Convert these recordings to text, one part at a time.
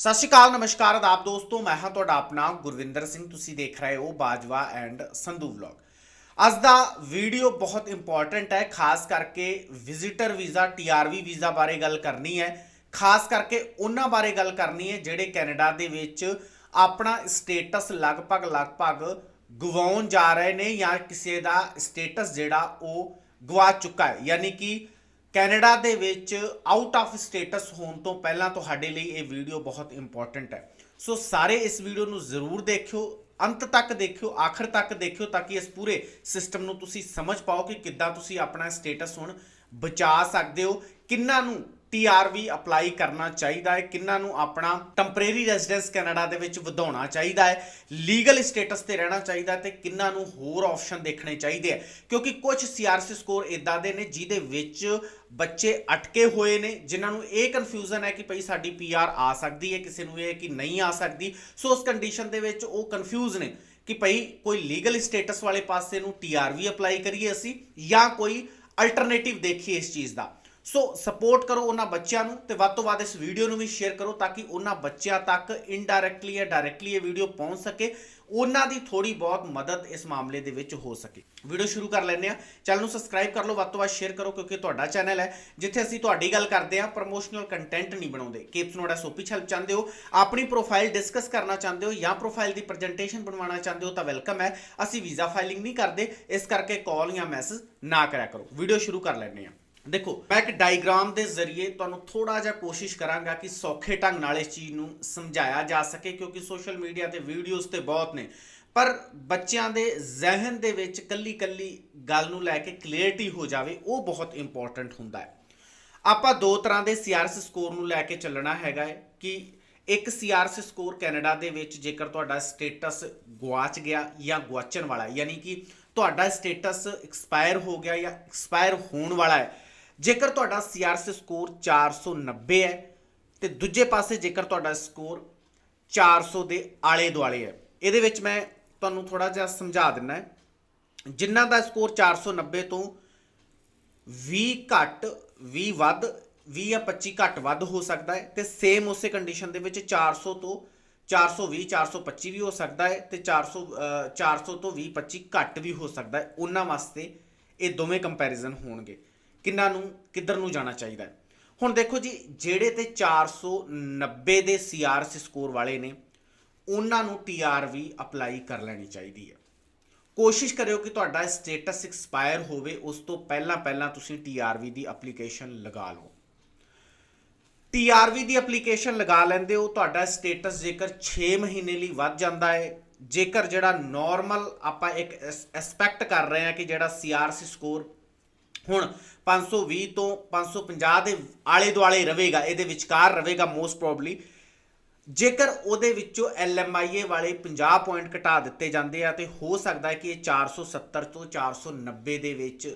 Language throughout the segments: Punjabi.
ਸਤਿ ਸ਼੍ਰੀ ਅਕਾਲ, ਨਮਸਕਾਰ ਆਦਾਬ ਦੋਸਤੋ, ਮੈਂ ਹਾਂ ਤੁਹਾਡਾ ਆਪਣਾ ਗੁਰਵਿੰਦਰ ਸਿੰਘ, ਤੁਸੀਂ ਦੇਖ ਰਹੇ ਹੋ ਬਾਜਵਾ ਐਂਡ ਸੰਧੂ ਵਲੌਗ। ਅੱਜ ਦਾ ਵੀਡੀਓ ਬਹੁਤ ਇੰਪੋਰਟੈਂਟ ਹੈ, ਖਾਸ ਕਰਕੇ ਵਿਜ਼ਿਟਰ ਵੀਜ਼ਾ ਟੀਆਰਵੀ ਵੀਜ਼ਾ ਬਾਰੇ ਗੱਲ ਕਰਨੀ ਹੈ। ਖਾਸ ਕਰਕੇ ਉਹਨਾਂ ਬਾਰੇ ਗੱਲ ਕਰਨੀ ਹੈ ਜਿਹੜੇ ਕੈਨੇਡਾ ਦੇ ਵਿੱਚ ਆਪਣਾ ਸਟੇਟਸ ਲਗਭਗ ਲਗਭਗ ਗਵਾਉਣ ਜਾ ਰਹੇ ਨੇ ਜਾਂ ਕਿਸੇ ਦਾ ਸਟੇਟਸ ਜਿਹੜਾ ਉਹ ਗਵਾ ਚੁੱਕਾ ਹੈ। ਯਾਨੀ ਕਿ ਕੈਨੇਡਾ ਦੇ ਵਿੱਚ ਆਊਟ ਆਫ ਸਟੇਟਸ ਹੋਣ ਤੋਂ ਪਹਿਲਾਂ ਤੁਹਾਡੇ ਲਈ ਇਹ ਵੀਡੀਓ ਬਹੁਤ ਇੰਪੋਰਟੈਂਟ ਹੈ। ਸੋ ਸਾਰੇ ਇਸ ਵੀਡੀਓ ਨੂੰ ਜ਼ਰੂਰ ਦੇਖਿਓ, ਅੰਤ ਤੱਕ ਦੇਖਿਓ, ਆਖਰ ਤੱਕ ਦੇਖਿਓ ਤਾਂ ਕਿ ਇਸ ਪੂਰੇ ਸਿਸਟਮ ਨੂੰ ਤੁਸੀਂ ਸਮਝ ਪਾਓ ਕਿ ਕਿੱਦਾਂ ਤੁਸੀਂ ਆਪਣਾ ਸਟੇਟਸ ਹੁਣ ਬਚਾ ਸਕਦੇ ਹੋ, ਕਿੰਨਾਂ ਨੂੰ ਟੀਆਰਵੀ ਅਪਲਾਈ ਕਰਨਾ ਚਾਹੀਦਾ ਹੈ, ਕਿੰਨਾਂ ਨੂੰ ਆਪਣਾ ਟੈਂਪਰੇਰੀ ਰੈਜ਼ੀਡੈਂਸ ਕੈਨੇਡਾ ਦੇ ਵਿੱਚ ਵਧਾਉਣਾ ਚਾਹੀਦਾ ਹੈ ਲੀਗਲ ਸਟੇਟਸ ਤੇ ਰਹਿਣਾ ਚਾਹੀਦਾ ਹੈ ਤੇ ਕਿੰਨਾਂ ਨੂੰ ਹੋਰ ਆਪਸ਼ਨ ਦੇਖਣੇ ਚਾਹੀਦੇ ਆ ਕਿਉਂਕਿ ਕੁਝ ਸੀਆਰਸੀ ਸਕੋਰ ਇਦਾਂ ਦੇ ਨੇ ਜਿਹਦੇ ਵਿੱਚ ਬੱਚੇ ਅਟਕੇ ਹੋਏ ਨੇ, ਜਿਨ੍ਹਾਂ ਨੂੰ ਇਹ ਕਨਫਿਊਜ਼ਨ ਹੈ ਕਿ ਭਈ ਸਾਡੀ ਪੀਆਰ ਆ ਸਕਦੀ ਹੈ, ਕਿਸੇ ਨੂੰ ਇਹ ਹੈ ਕਿ ਨਹੀਂ ਆ ਸਕਦੀ। ਸੋ ਉਸ ਕੰਡੀਸ਼ਨ ਦੇ ਵਿੱਚ ਉਹ ਕਨਫਿਊਜ਼ ਨੇ ਕਿ ਭਈ ਕੋਈ ਲੀਗਲ ਸਟੇਟਸ ਵਾਲੇ ਪਾਸੇ ਨੂੰ ਟੀਆਰਵੀ ਅਪਲਾਈ ਕਰੀਏ ਅਸੀਂ ਜਾਂ ਕੋਈ ਅਲਟਰਨੇਟਿਵ ਦੇਖੀਏ ਇਸ ਚੀਜ਼ ਦਾ। ਸੋ ਸਪੋਰਟ ਕਰੋ ਉਹਨਾਂ ਬੱਚਿਆਂ ਨੂੰ ਤੇ ਵੱਧ ਤੋਂ ਵੱਧ ਇਸ ਵੀਡੀਓ ਨੂੰ ਵੀ ਸ਼ੇਅਰ ਕਰੋ ਤਾਂ ਕਿ ਉਹਨਾਂ ਬੱਚਿਆਂ ਤੱਕ ਇਨਡਾਇਰੈਕਟਲੀ ਜਾਂ ਡਾਇਰੈਕਟਲੀ ਇਹ ਵੀਡੀਓ ਪਹੁੰਚ ਸਕੇ। ਉਹਨਾਂ ਦੀ ਥੋੜੀ ਬਹੁਤ ਮਦਦ ਇਸ ਮਾਮਲੇ ਦੇ ਵਿੱਚ ਹੋ ਸਕੇ। ਵੀਡੀਓ ਸ਼ੁਰੂ ਕਰ ਲੈਂਦੇ ਆ ਚੈਨਲ ਨੂੰ ਸਬਸਕ੍ਰਾਈਬ ਕਰ ਲਓ, ਵੱਧ ਤੋਂ ਵੱਧ ਸ਼ੇਅਰ ਕਰੋ ਕਿਉਂਕਿ ਤੁਹਾਡਾ ਚੈਨਲ ਹੈ। ਜਿੱਥੇ ਅਸੀਂ ਤੁਹਾਡੀ ਗੱਲ ਕਰਦੇ ਆ ਪ੍ਰੋਮੋਸ਼ਨਲ ਕੰਟੈਂਟ ਨਹੀਂ ਬਣਾਉਂਦੇ। ਕੇਪਸ ਨੋੜਾ ਸੋਪੀ ਹੈਲਪ ਚਾਹੁੰਦੇ ਹੋ, ਆਪਣੀ ਪ੍ਰੋਫਾਈਲ ਡਿਸਕਸ ਕਰਨਾ ਚਾਹੁੰਦੇ ਹੋ ਜਾਂ ਪ੍ਰੋਫਾਈਲ ਦੀ ਪ੍ਰੈਜੈਂਟੇਸ਼ਨ ਬਣਵਾਉਣਾ ਚਾਹੁੰਦੇ ਹੋ ਤਾਂ ਵੈਲਕਮ ਹੈ। ਅਸੀਂ ਵੀਜ਼ਾ ਫਾਈਲਿੰਗ ਨਹੀਂ ਕਰਦੇ, ਇਸ ਕਰਕੇ ਕਾਲ ਜਾਂ ਮੈਸੇਜ ਨਾ ਕਰਿਆ ਕਰੋ। ਵੀਡੀਓ ਸ਼ੁਰੂ ਕਰ ਲੈਂਦੇ ਆ ਦੇਖੋ, ਮੈਂ ਇੱਕ ਡਾਇਗਰਾਮ ਦੇ ਜ਼ਰੀਏ ਤੁਹਾਨੂੰ ਥੋੜਾ ਜਿਹਾ ਕੋਸ਼ਿਸ਼ ਕਰਾਂਗਾ ਕਿ ਸੌਖੇ ਢੰਗ ਨਾਲ ਇਸ ਚੀਜ਼ ਨੂੰ ਸਮਝਾਇਆ ਜਾ ਸਕੇ, ਕਿਉਂਕਿ ਸੋਸ਼ਲ ਮੀਡੀਆ ਤੇ ਵੀਡੀਓਜ਼ ਤੇ ਬਹੁਤ ਨੇ। ਪਰ ਬੱਚਿਆਂ ਦੇ ਜ਼ਿਹਨ ਦੇ ਵਿੱਚ ਕੱਲੀ ਕੱਲੀ ਗੱਲ ਨੂੰ ਲੈ ਕੇ ਕਲੀਅਰਟੀ ਹੋ ਜਾਵੇ, ਉਹ ਬਹੁਤ ਇੰਪੋਰਟੈਂਟ ਹੁੰਦਾ ਹੈ। ਆਪਾਂ ਦੋ ਤਰ੍ਹਾਂ ਦੇ ਸੀਆਰਐਸ ਸਕੋਰ ਨੂੰ ਲੈ ਕੇ ਚੱਲਣਾ ਹੈਗਾ ਹੈ ਕਿ ਇੱਕ ਸੀਆਰਐਸ ਸਕੋਰ ਕੈਨੇਡਾ ਦੇ ਵਿੱਚ ਜੇਕਰ ਤੁਹਾਡਾ ਸਟੇਟਸ ਗਵਾਚ ਗਿਆ ਜਾਂ ਗਵਾਚਣ ਵਾਲਾ ਯਾਨੀ ਕਿ ਤੁਹਾਡਾ ਸਟੇਟਸ ਐਕਸਪਾਇਰ ਹੋ ਗਿਆ ਜਾਂ ਐਕਸਪਾਇਰ ਹੋਣ ਵਾਲਾ ਹੈ ਜੇਕਰ ਤੁਹਾਡਾ ਸੀਆਰਐਸ ਸਕੋਰ 490 ਹੈ ਤੇ ਦੂਜੇ ਪਾਸੇ ਜੇਕਰ ਤੁਹਾਡਾ ਸਕੋਰ 400 ਦੇ ਆਲੇ ਦੁਆਲੇ ਹੈ ਇਹਦੇ ਵਿੱਚ ਮੈਂ ਤੁਹਾਨੂੰ ਥੋੜਾ ਜਿਹਾ ਸਮਝਾ ਦਿੰਨਾ ਹੈ। ਜਿਨ੍ਹਾਂ ਦਾ ਸਕੋਰ 490 ਤੋਂ 20 ਘੱਟ 20 ਵੱਧ 20 ਜਾਂ 25 ਘੱਟ ਵੱਧ ਹੋ ਸਕਦਾ ਹੈ ਤੇ ਸੇਮ ਉਸੇ ਕੰਡੀਸ਼ਨ ਦੇ ਵਿੱਚ 400 ਤੋਂ 420 425 ਵੀ ਹੋ ਸਕਦਾ ਹੈ ਤੇ 400 ਅ, 400 ਤੋਂ 20 25 ਘੱਟ ਵੀ ਹੋ ਸਕਦਾ ਹੈ। ਉਹਨਾਂ ਵਾਸਤੇ ਇਹ ਦੋਵੇਂ ਕੰਪੈਰੀਜ਼ਨ ਹੋਣਗੇ। ਕਿੰਨਾਂ ਨੂੰ, ਕਿੱਧਰ ਨੂੰ ਜਾਣਾ ਚਾਹੀਦਾ ਹੈ। ਹੁਣ ਦੇਖੋ ਜੀ, ਜਿਹੜੇ ਤੇ 490 ਦੇ ਸੀਆਰਸੀ ਸਕੋਰ ਵਾਲੇ ਨੇ, ਉਹਨਾਂ ਨੂੰ ਟੀਆਰਵੀ ਅਪਲਾਈ ਕਰ ਲੈਣੀ ਚਾਹੀਦੀ ਹੈ। ਕੋਸ਼ਿਸ਼ ਕਰਿਓ ਕਿ ਤੁਹਾਡਾ ਸਟੇਟਸ ਐਕਸਪਾਇਰ ਹੋਵੇ, ਉਸ ਤੋਂ ਪਹਿਲਾਂ ਪਹਿਲਾਂ ਤੁਸੀਂ ਟੀਆਰਵੀ ਦੀ ਐਪਲੀਕੇਸ਼ਨ ਲਗਾ ਲਓ। ਟੀਆਰਵੀ ਦੀ ਐਪਲੀਕੇਸ਼ਨ ਲਗਾ ਲੈਂਦੇ ਹੋ, ਤੁਹਾਡਾ ਸਟੇਟਸ ਜੇਕਰ 6 ਮਹੀਨੇ ਲਈ ਵੱਧ ਜਾਂਦਾ ਹੈ, ਜੇਕਰ ਜਿਹੜਾ ਨਾਰਮਲ ਆਪਾਂ ਇੱਕ ਐਸਪੈਕਟ ਕਰ ਰਹੇ ਹਾਂ ਕਿ ਜਿਹੜਾ ਸੀਆਰਸੀ ਸਕੋਰ ਹੁਣ 520 ਤੋਂ 550 ਦੇ ਆਲੇ ਦੁਆਲੇ ਰਹੇਗਾ, ਇਹਦੇ ਵਿਚਕਾਰ ਰਹੇਗਾ ਮੋਸਟ ਪ੍ਰੋਬਬਲੀ ਜੇਕਰ ਉਹਦੇ ਵਿੱਚੋਂ LMIA ਵਾਲੇ 50 ਪੁਆਇੰਟ ਘਟਾ ਦਿੱਤੇ ਜਾਂਦੇ ਆ, ਤੇ ਹੋ ਸਕਦਾ ਹੈ ਕਿ ਇਹ 470 ਤੋਂ 490 ਦੇ ਵਿੱਚ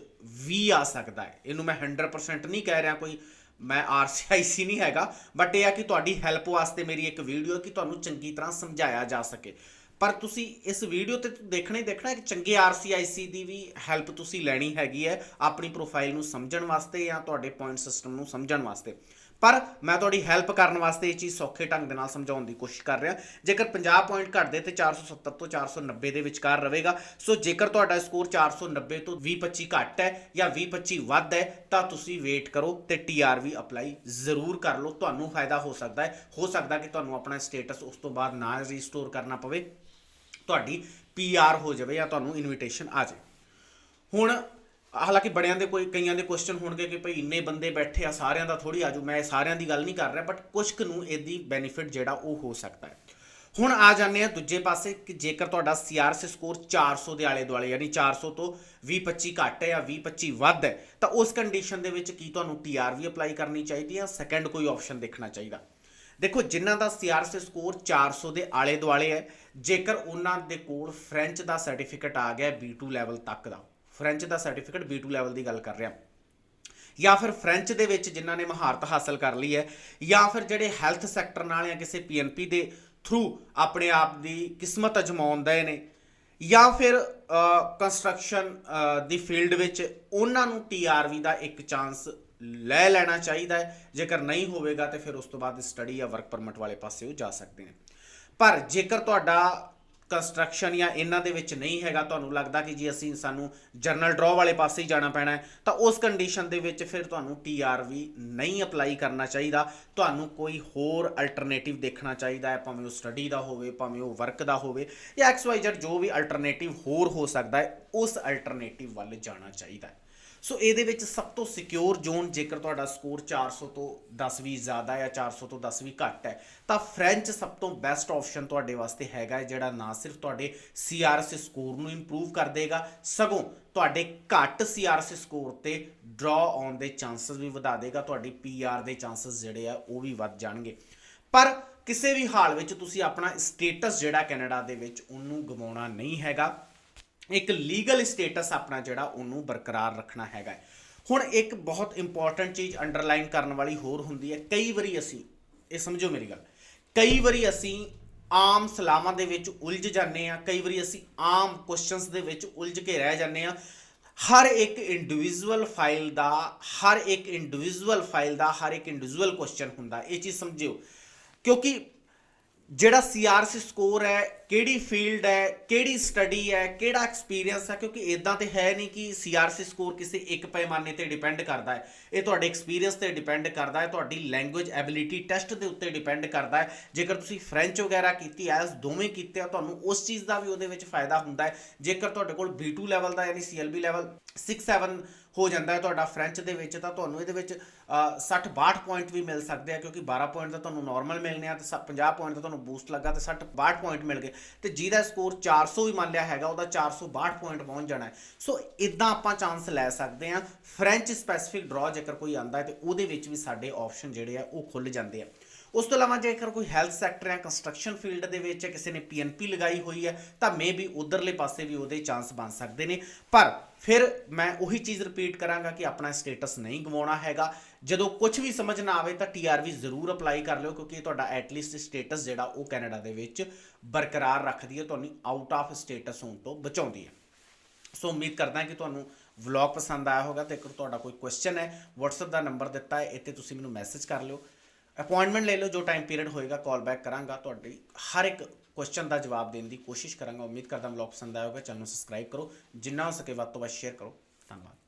ਵੀ ਆ ਸਕਦਾ ਹੈ। ਇਹਨੂੰ ਮੈਂ 100% ਨਹੀਂ ਕਹਿ ਰਿਹਾ ਕੋਈ, ਮੈਂ RCIC ਨਹੀਂ ਹੈਗਾ ਬਟ ਇਹ ਆ ਕਿ ਤੁਹਾਡੀ ਹੈਲਪ ਵਾਸਤੇ ਮੇਰੀ ਇੱਕ ਵੀਡੀਓ ਕਿ ਤੁਹਾਨੂੰ ਚੰਗੀ ਤਰ੍ਹਾਂ ਸਮਝਾਇਆ ਜਾ ਸਕੇ। ਪਰ ਤੁਸੀਂ ਇਸ ਵੀਡੀਓ ਤੇ ਦੇਖਣਾ ਹੀ ਦੇਖਣਾ, ਇੱਕ ਚੰਗੇ RCIC ਦੀ ਵੀ ਹੈਲਪ ਤੁਸੀਂ ਲੈਣੀ ਹੈਗੀ ਹੈ ਆਪਣੀ ਪ੍ਰੋਫਾਈਲ ਨੂੰ ਸਮਝਣ ਵਾਸਤੇ ਜਾਂ ਤੁਹਾਡੇ ਪੁਆਇੰਟ ਸਿਸਟਮ ਨੂੰ ਸਮਝਣ ਵਾਸਤੇ। ਪਰ ਮੈਂ ਤੁਹਾਡੀ ਹੈਲਪ ਕਰਨ ਵਾਸਤੇ ਇਹ ਚੀਜ਼ ਸੌਖੇ ਢੰਗ ਦੇ ਨਾਲ ਸਮਝਾਉਣ ਦੀ ਕੋਸ਼ਿਸ਼ ਕਰ ਰਿਹਾ। ਜੇਕਰ 50 ਪੁਆਇੰਟ ਘਟਦੇ ਤੇ 470 ਤੋਂ 490 ਦੇ ਵਿਚਕਾਰ ਰਹੇਗਾ, ਸੋ ਜੇਕਰ ਤੁਹਾਡਾ ਸਕੋਰ 490 ਤੋਂ 20-25 ਘੱਟ ਹੈ ਜਾਂ 20-25 ਵੱਧ ਹੈ, ਤਾਂ ਤੁਸੀਂ ਵੇਟ ਕਰੋ ਤੇ ਟੀਆਰਵੀ ਅਪਲਾਈ ਜ਼ਰੂਰ ਕਰ ਲਓ। ਤੁਹਾਨੂੰ ਫਾਇਦਾ ਹੋ ਸਕਦਾ ਹੈ। ਹੋ ਸਕਦਾ ਕਿ ਤੁਹਾਨੂੰ ਆਪਣਾ ਸਟੇਟਸ ਉਸ ਤੋਂ ਬਾਅਦ ਨਾ ਰੀਸਟੋਰ ਕਰਨਾ ਪਵੇ। ਤੁਹਾਡੀ ਪੀਆਰ ਹੋ ਜਾਵੇ ਜਾਂ ਤੁਹਾਨੂੰ ਇਨਵੀਟੇਸ਼ਨ ਆ ਜਾਵੇ ਹੁਣ, ਹਾਲਾਂਕਿ ਬੜਿਆਂ ਦੇ ਕੋਈ, ਕਈਆਂ ਦੇ ਕੁਐਸਚਨ ਹੋਣਗੇ ਕਿ ਭਈ ਇੰਨੇ ਬੰਦੇ ਬੈਠੇ ਆ, ਸਾਰਿਆਂ ਦਾ ਥੋੜੀ ਆਜੂ, ਮੈਂ ਸਾਰਿਆਂ ਦੀ ਗੱਲ ਨਹੀਂ ਕਰ ਰਿਹਾ ਬਟ ਕੁਝ ਕੁ ਨੂੰ ਇਹਦੀ ਬੈਨੀਫਿਟ ਜਿਹੜਾ ਉਹ ਹੋ ਸਕਦਾ ਹੈ। ਹੁਣ ਆ ਜਾਂਦੇ ਆ ਦੂਜੇ ਪਾਸੇ ਕਿ ਜੇਕਰ ਤੁਹਾਡਾ ਸੀਆਰਸੀ ਸਕੋਰ 400 ਦੇ ਆਲੇ ਦੁਆਲੇ ਯਾਨੀ 400 ਤੋਂ 20-25 ਘੱਟ ਹੈ ਜਾਂ 20-25 ਵੱਧ ਹੈ, ਤਾਂ ਉਸ ਕੰਡੀਸ਼ਨ ਦੇ ਵਿੱਚ ਕੀ ਤੁਹਾਨੂੰ ਟੀਆਰਵੀ ਅਪਲਾਈ ਕਰਨੀ ਚਾਹੀਦੀ ਹੈ ਸੈਕੰਡ ਕੋਈ ਆਪਸ਼ਨ ਦੇਖਣਾ ਚਾਹੀਦਾ? ਦੇਖੋ, ਜਿਨ੍ਹਾਂ ਦਾ ਸੀਆਰਸੀ ਸਕੋਰ 400 ਦੇ ਆਲੇ ਦੁਆਲੇ ਹੈ, ਜੇਕਰ ਉਹਨਾਂ ਦੇ ਕੋਲ ਫ੍ਰੈਂਚ ਦਾ ਸਰਟੀਫਿਕੇਟ ਆ ਗਿਆ B2 ਲੈਵਲ ਤੱਕ ਦਾ। ਫ੍ਰੈਂਚ ਦਾ ਸਰਟੀਫਿਕੇਟ B2 ਲੈਵਲ ਦੀ ਗੱਲ ਕਰ ਰਿਹਾ। ਜਾਂ ਫਿਰ ਫ੍ਰੈਂਚ ਦੇ ਵਿੱਚ ਜਿਨ੍ਹਾਂ ਨੇ ਮਹਾਰਤ ਹਾਸਲ ਕਰ ਲਈ ਹੈ, ਜਾਂ ਫਿਰ ਜਿਹੜੇ ਹੈਲਥ ਸੈਕਟਰ ਨਾਲ ਜਾਂ ਕਿਸੇ ਪੀਐਨਪੀ ਦੇ ਥਰੂ ਆਪਣੇ ਆਪ ਦੀ ਕਿਸਮਤ ਅਜਮਾਉਂਦੇ ਨੇ, ਜਾਂ ਫਿਰ ਕੰਸਟਰਕਸ਼ਨ ਦੀ ਫੀਲਡ ਵਿੱਚ ਉਹਨਾਂ ਨੂੰ ਟੀਆਰਵੀ ਦਾ ਇੱਕ ਚਾਂਸ ਲੈ ਲੈਣਾ ਚਾਹੀਦਾ ਹੈ। ਜੇਕਰ ਨਹੀਂ ਹੋਵੇਗਾ ਤੇ ਫਿਰ ਉਸ ਤੋਂ ਬਾਅਦ ਸਟੱਡੀ ਜਾਂ ਵਰਕ ਪਰਮਿਟ ਵਾਲੇ ਪਾਸੇ ਉਹ ਜਾ ਸਕਦੇ ਨੇ। ਪਰ ਜੇਕਰ ਤੁਹਾਡਾ ਕੰਸਟਰਕਸ਼ਨ ਜਾਂ ਇਹਨਾਂ ਦੇ ਵਿੱਚ ਨਹੀਂ ਹੈਗਾ, ਤੁਹਾਨੂੰ ਲੱਗਦਾ ਕਿ ਜੀ ਅਸੀਂ ਸਾਨੂੰ ਜਰਨਲ ਡਰਾਅ ਵਾਲੇ ਪਾਸੇ ਹੀ ਜਾਣਾ ਪੈਣਾ ਹੈ, ਤਾਂ ਉਸ ਕੰਡੀਸ਼ਨ ਦੇ ਵਿੱਚ ਫਿਰ ਤੁਹਾਨੂੰ ਟੀਆਰਵੀ ਨਹੀਂ ਅਪਲਾਈ ਕਰਨਾ ਚਾਹੀਦਾ। ਤੁਹਾਨੂੰ ਕੋਈ ਹੋਰ ਅਲਟਰਨੇਟਿਵ ਦੇਖਣਾ ਚਾਹੀਦਾ ਹੈ, ਭਾਵੇਂ ਉਹ ਸਟੱਡੀ ਦਾ ਹੋਵੇ, ਭਾਵੇਂ ਉਹ ਵਰਕ ਦਾ ਹੋਵੇ, ਜਾਂ ਐਕਸ ਵਾਈ ਜ਼ੈਡ ਜੋ ਵੀ ਅਲਟਰਨੇਟਿਵ ਹੋਰ ਹੋ ਸਕਦਾ ਹੈ, ਉਸ ਅਲਟਰਨੇਟਿਵ ਵੱਲ ਜਾਣਾ ਚਾਹੀਦਾ ਹੈ। ਸੋ ਇਹਦੇ ਵਿੱਚ ਸਭ ਤੋਂ ਸਿਕਿਉਰ ਜ਼ੋਨ ਜੇਕਰ ਤੁਹਾਡਾ ਸਕੋਰ 400 ਤੋਂ 10 ਵੀ ਜ਼ਿਆਦਾ ਹੈ ਜਾਂ 400 ਤੋਂ 10 ਵੀ ਘੱਟ ਹੈ ਤਾਂ ਫ੍ਰੈਂਚ ਸਭ ਤੋਂ ਬੈਸਟ ਆਪਸ਼ਨ ਤੁਹਾਡੇ ਵਾਸਤੇ ਹੈਗਾ ਹੈ, ਜਿਹੜਾ ਨਾ ਸਿਰਫ ਤੁਹਾਡੇ ਸੀਆਰਸੀ ਸਕੋਰ ਨੂੰ ਇੰਪਰੂਵ ਕਰ ਦੇਗਾ ਸਗੋਂ ਤੁਹਾਡੇ ਘੱਟ ਸੀਆਰਸੀ ਸਕੋਰ ਤੇ ਡਰਾ ਆਉਣ ਦੇ ਚਾਂਸਸ ਵੀ ਵਧਾ ਦੇਗਾ ਤੁਹਾਡੀ ਪੀਆਰ ਦੇ ਚਾਂਸਸ ਜਿਹੜੇ ਆ ਉਹ ਵੀ ਵੱਧ ਜਾਣਗੇ। ਪਰ ਕਿਸੇ ਵੀ ਹਾਲ ਵਿੱਚ ਤੁਸੀਂ ਆਪਣਾ ਸਟੇਟਸ ਜਿਹੜਾ ਕੈਨੇਡਾ ਦੇ ਵਿੱਚ ਉਹਨੂੰ ਗਵਾਉਣਾ ਨਹੀਂ ਹੈਗਾ ਇੱਕ ਲੀਗਲ ਸਟੇਟਸ ਆਪਣਾ ਜਿਹੜਾ ਉਹਨੂੰ ਬਰਕਰਾਰ ਰੱਖਣਾ ਹੈਗਾ ਹੁਣ ਇੱਕ ਬਹੁਤ ਇੰਪੋਰਟੈਂਟ ਚੀਜ਼ ਅੰਡਰਲਾਈਨ ਕਰਨ ਵਾਲੀ ਹੋਰ ਹੁੰਦੀ ਹੈ, ਕਈ ਵਾਰੀ ਅਸੀਂ, ਇਹ ਸਮਝੋ ਮੇਰੀ ਗੱਲ, ਕਈ ਵਾਰੀ ਅਸੀਂ ਆਮ ਸਲਾਮਾਂ ਦੇ ਵਿੱਚ ਉਲਝ ਜਾਂਦੇ ਆ ਕਈ ਵਾਰੀ ਅਸੀਂ ਆਮ ਕੁਐਸਚਨਸ ਦੇ ਵਿੱਚ ਉਲਝ ਕੇ ਰਹਿ ਜਾਂਦੇ ਆ ਹਰ ਇੱਕ ਇੰਡੀਵਿਜੂਅਲ ਫਾਈਲ ਦਾ, ਹਰ ਇੱਕ ਇੰਡੀਵਿਜੂਅਲ ਫਾਈਲ ਦਾ, ਹਰ ਇੱਕ ਇੰਡੀਵਿਜੂਅਲ ਕੁਐਸਚਨ ਹੁੰਦਾ, ਇਹ ਚੀਜ਼ ਸਮਝਿਓ। ਕਿਉਂਕਿ ਜਿਹੜਾ ਸੀਆਰਸੀ ਸਕੋਰ ਹੈ, ਕਿਹੜੀ ਫੀਲਡ ਹੈ, ਕਿਹੜੀ ਸਟੱਡੀ ਹੈ, ਕਿਹੜਾ ਐਕਸਪੀਰੀਅੰਸ ਹੈ, ਕਿਉਂਕਿ ਇਦਾਂ ਤੇ ਹੈ ਨਹੀਂ ਕਿ ਸੀਆਰਸੀ ਸਕੋਰ ਕਿਸੇ ਇੱਕ ਪੈਮਾਨੇ ਤੇ ਡਿਪੈਂਡ ਕਰਦਾ ਹੈ। ਇਹ ਤੁਹਾਡੇ ਐਕਸਪੀਰੀਅੰਸ ਤੇ ਡਿਪੈਂਡ ਕਰਦਾ ਹੈ, ਤੁਹਾਡੀ ਲੈਂਗੁਏਜ ਐਬਿਲਿਟੀ ਟੈਸਟ ਦੇ ਉੱਤੇ ਡਿਪੈਂਡ ਕਰਦਾ ਹੈ। ਜੇਕਰ ਤੁਸੀਂ ਫ੍ਰੈਂਚ ਵਗੈਰਾ ਕੀਤੀ ਐਸ ਦੋਵੇਂ ਕੀਤੇ ਆ, ਤੁਹਾਨੂੰ ਉਸ ਚੀਜ਼ ਦਾ ਵੀ ਉਹਦੇ ਵਿੱਚ ਫਾਇਦਾ ਹੁੰਦਾ ਹੈ। ਜੇਕਰ ਤੁਹਾਡੇ ਕੋਲ B2 ਲੈਵਲ ਦਾ ਯਾਨੀ CLB ਲੈਵਲ 6 7 ਹੋ ਜਾਂਦਾ ਹੈ ਤੁਹਾਡਾ ਫ੍ਰੈਂਚ ਦੇ ਵਿੱਚ ਤਾਂ ਤੁਹਾਨੂੰ ਇਹਦੇ ਵਿੱਚ ਅ, 60 62 ਪੁਆਇੰਟ ਵੀ ਮਿਲ ਸਕਦੇ ਆ ਕਿਉਂਕਿ 12 ਪੁਆਇੰਟ ਤਾਂ ਤੁਹਾਨੂੰ ਨਾਰਮਲ ਮਿਲਨੇ ਆ ਤੇ ਸ- 50 ਪੁਆਇੰਟ ਤਾਂ ਤੁਹਾਨੂੰ ਬੂਸਟ ਲੱਗਾ ਤੇ 60 62 ਪੁਆਇੰਟ ਮਿਲ ਗਏ। ਤੇ ਜਿਹਦਾ ਸਕੋਰ 400 ਵੀ ਮੰਨ ਲਿਆ ਹੈਗਾ ਉਹਦਾ 462 ਪੁਆਇੰਟ ਪਹੁੰਚ ਜਾਣਾ ਹੈ। ਸੋ ਇਦਾਂ ਆਪਾਂ ਚਾਂਸ ਲੈ ਸਕਦੇ ਆ। ਫ੍ਰੈਂਚ ਸਪੈਸੀਫਿਕ ਡਰਾ ਜੇਕਰ ਕੋਈ ਆਂਦਾ ਹੈ ਤੇ ਉਹਦੇ ਵਿੱਚ ਵੀ ਸਾਡੇ ਆਪਸ਼ਨ ਜਿਹੜੇ ਆ ਉਹ ਖੁੱਲ ਜਾਂਦੇ ਆ। ਉਸ ਤੋਂ ਇਲਾਵਾ ਜੇਕਰ ਕੋਈ ਹੈਲਥ ਸੈਕਟਰ ਜਾਂ ਕੰਸਟਰਕਸ਼ਨ ਫੀਲਡ ਦੇ ਵਿੱਚ ਕਿਸੇ ਨੇ ਪੀਐਨਪੀ ਲਗਾਈ ਹੋਈ ਹੈ ਤਾਂ ਮੇ ਵੀ ਉਧਰਲੇ ਪਾਸੇ ਵੀ ਉਹਦੇ ਚਾਂਸ ਬਣ ਸਕਦੇ ਨੇ। ਪਰ ਫਿਰ ਮੈਂ ਉਹੀ ਚੀਜ਼ ਰਿਪੀਟ ਕਰਾਂਗਾ ਕਿ ਆਪਣਾ ਸਟੇਟਸ ਨਹੀਂ ਗਵਾਉਣਾ ਹੈਗਾ। ਜਦੋਂ ਕੁਝ ਵੀ ਸਮਝ ਨਾ ਆਵੇ ਤਾਂ ਟੀਆਰਵੀ ਜ਼ਰੂਰ ਅਪਲਾਈ ਕਰ ਲਿਓ, ਕਿਉਂਕਿ ਤੁਹਾਡਾ ਐਟਲੀਸਟ ਸਟੇਟਸ ਜਿਹੜਾ ਉਹ ਕੈਨੇਡਾ ਦੇ ਵਿੱਚ ਬਰਕਰਾਰ ਰੱਖਦੀ ਹੈ, ਤੁਹਾਨੂੰ ਆਊਟ ਆਫ ਸਟੇਟਸ ਹੋਣ ਤੋਂ ਬਚਾਉਂਦੀ ਹੈ। ਸੋ ਉਮੀਦ ਕਰਦਾ ਕਿ ਤੁਹਾਨੂੰ ਵਲੌਗ ਪਸੰਦ ਆਇਆ ਹੋਗਾ ਤੇ ਅਗਰ ਤੁਹਾਡਾ ਕੋਈ ਕੁਐਸਚਨ ਹੈ, WhatsApp ਦਾ ਨੰਬਰ ਦਿੱਤਾ ਹੈ, ਇੱਥੇ ਤੁਸੀਂ ਮੈਨੂੰ ਮੈਸੇਜ ਕਰ ਲਿਓ। ਅਪਾਇੰਟਮੈਂਟ ਲੈ ਲਓ, ਜੋ ਟਾਈਮ ਪੀਰੀਅਡ ਹੋਏਗਾ ਕਾਲ ਬੈਕ ਕਰਾਂਗਾ, ਤੁਹਾਡੀ ਹਰ ਇੱਕ ਕੁਐਸਚਨ ਦਾ ਜਵਾਬ ਦੇਣ ਦੀ ਕੋਸ਼ਿਸ਼ ਕਰਾਂਗਾ। ਉਮੀਦ ਕਰਦਾ ਵਲੌਗ ਪਸੰਦ ਆਇਆ ਹੋਗਾ ਚੈਨਲ ਨੂੰ ਸਬਸਕ੍ਰਾਈਬ ਕਰੋ। ਜਿੰਨਾ ਹੋ ਸਕੇ ਵੱਧ ਤੋਂ ਵੱਧ ਸ਼ੇਅਰ ਕਰੋ। ਧੰਨਵਾਦ।